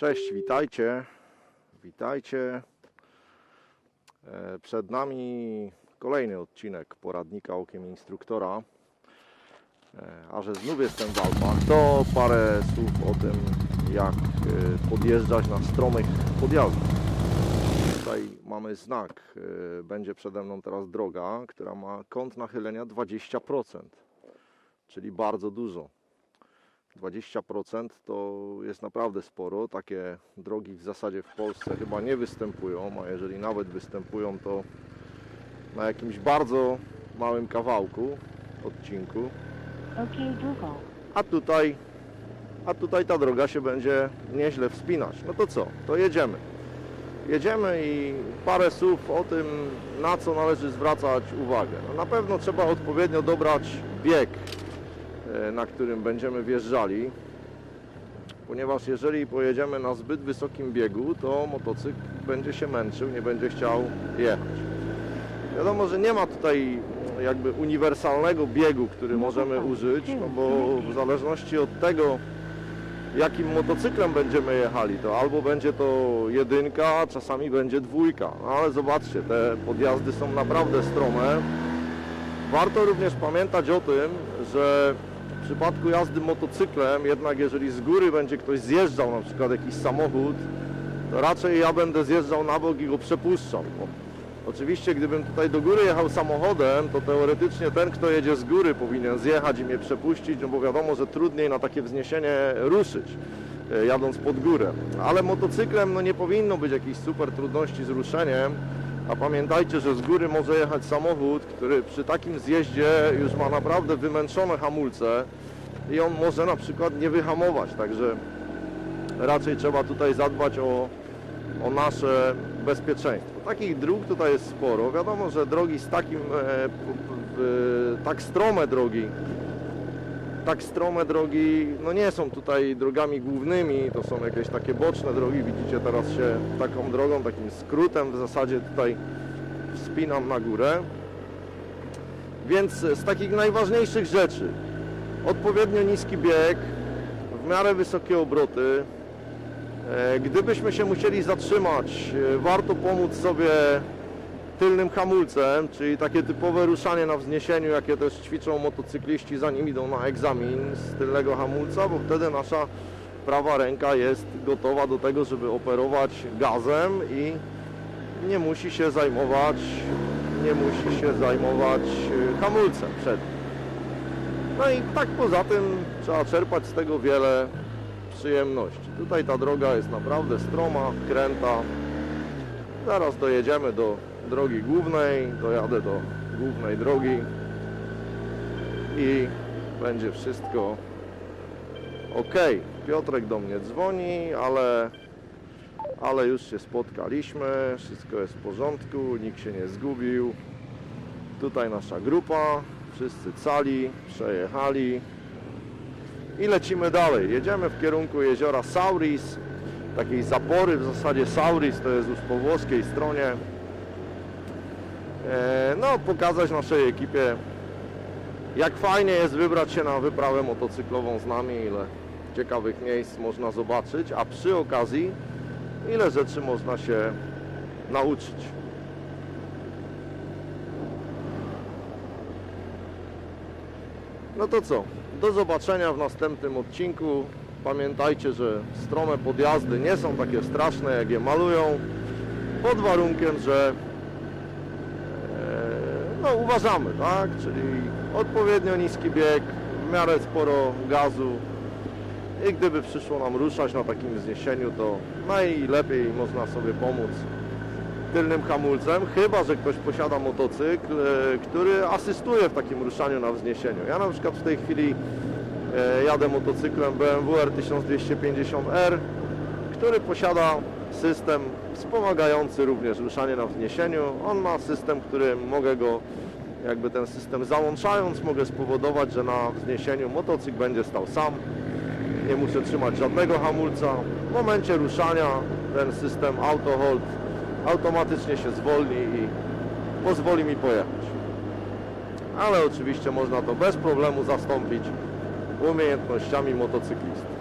Cześć, witajcie. Witajcie. E, Przed nami kolejny odcinek poradnika okiem instruktora. E, A że znów jestem w Alpach, to parę słów o tym, jak e, podjeżdżać na stromych podjazdach. Tutaj mamy znak. Będzie przede mną teraz droga, która ma kąt nachylenia 20%, czyli bardzo dużo. 20% to jest naprawdę sporo. Takie drogi w zasadzie w Polsce chyba nie występują, a jeżeli nawet występują, to na jakimś bardzo małym kawałku, odcinku. Google. A tutaj, a tutaj ta droga się będzie nieźle wspinać. No to co? To jedziemy. Jedziemy i parę słów o tym, na co należy zwracać uwagę. No na pewno trzeba odpowiednio dobrać bieg, na którym będziemy wjeżdżali, ponieważ jeżeli pojedziemy na zbyt wysokim biegu, to motocykl będzie się męczył, nie będzie chciał jechać. Wiadomo, że nie ma tutaj jakby uniwersalnego biegu, który możemy użyć, no bo w zależności od tego, jakim motocyklem będziemy jechali, to albo będzie to jedynka, a czasami będzie dwójka. No ale zobaczcie, te podjazdy są naprawdę strome. Warto również pamiętać o tym, że w przypadku jazdy motocyklem, jednak jeżeli z góry będzie ktoś zjeżdżał, na przykład jakiś samochód, to raczej ja będę zjeżdżał na bok i go przepuszczał. Oczywiście, gdybym tutaj do góry jechał samochodem, to teoretycznie ten, kto jedzie z góry, powinien zjechać i mnie przepuścić, no bo wiadomo, że trudniej na takie wzniesienie ruszyć, e, jadąc pod górę. Ale motocyklem no, nie powinno być jakichś super trudności z ruszeniem, a pamiętajcie, że z góry może jechać samochód, który przy takim zjeździe już ma naprawdę wymęczone hamulce i on może na przykład nie wyhamować, także raczej trzeba tutaj zadbać o, o nasze bezpieczeństwo. Takich dróg tutaj jest sporo. Wiadomo, że drogi z takim, e, p- p- e, tak strome drogi, tak strome drogi, no nie są tutaj drogami głównymi, to są jakieś takie boczne drogi. Widzicie, teraz się taką drogą, takim skrótem w zasadzie tutaj wspinam na górę. Więc z takich najważniejszych rzeczy, odpowiednio niski bieg, w miarę wysokie obroty, E, Gdybyśmy się musieli zatrzymać, e, warto pomóc sobie tylnym hamulcem, czyli takie typowe ruszanie na wzniesieniu, jakie też ćwiczą motocykliści zanim idą na egzamin z tylnego hamulca, bo wtedy nasza prawa ręka jest gotowa do tego, żeby operować gazem i nie musi się zajmować, nie musi się zajmować e, hamulcem przed. No i tak poza tym trzeba czerpać z tego wiele przyjemności. Tutaj ta droga jest naprawdę stroma, kręta. Zaraz dojedziemy do drogi głównej, dojadę do głównej drogi i będzie wszystko ok. Piotrek do mnie dzwoni, ale, ale już się spotkaliśmy, wszystko jest w porządku, nikt się nie zgubił. Tutaj nasza grupa, wszyscy cali, przejechali, i lecimy dalej. Jedziemy w kierunku jeziora Sauris, takiej zapory, w zasadzie Sauris to jest już po włoskiej stronie. E, No, pokazać naszej ekipie, jak fajnie jest wybrać się na wyprawę motocyklową z nami, ile ciekawych miejsc można zobaczyć, a przy okazji, ile rzeczy można się nauczyć. No to co? Do zobaczenia w następnym odcinku. Pamiętajcie, że strome podjazdy nie są takie straszne, jak je malują, pod warunkiem, że no, uważamy, tak? Czyli odpowiednio niski bieg, w miarę sporo gazu i gdyby przyszło nam ruszać na takim wzniesieniu, to najlepiej można sobie pomóc tylnym hamulcem, chyba że ktoś posiada motocykl, e, który asystuje w takim ruszaniu na wzniesieniu. Ja na przykład w tej chwili e, jadę motocyklem BMW R1250R, który posiada system wspomagający również ruszanie na wzniesieniu. On ma system, który mogę go, jakby ten system załączając, mogę spowodować, że na wzniesieniu motocykl będzie stał sam. Nie muszę trzymać żadnego hamulca. W momencie ruszania ten system auto hold automatycznie się zwolni i pozwoli mi pojechać. Ale oczywiście można to bez problemu zastąpić umiejętnościami motocyklisty.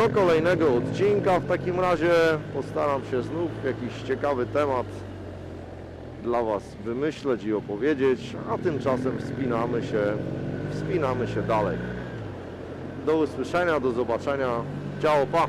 Do kolejnego odcinka. W takim razie postaram się znów jakiś ciekawy temat dla Was wymyśleć i opowiedzieć, a tymczasem wspinamy się, wspinamy się dalej. Do usłyszenia, do zobaczenia. Ciao, pa!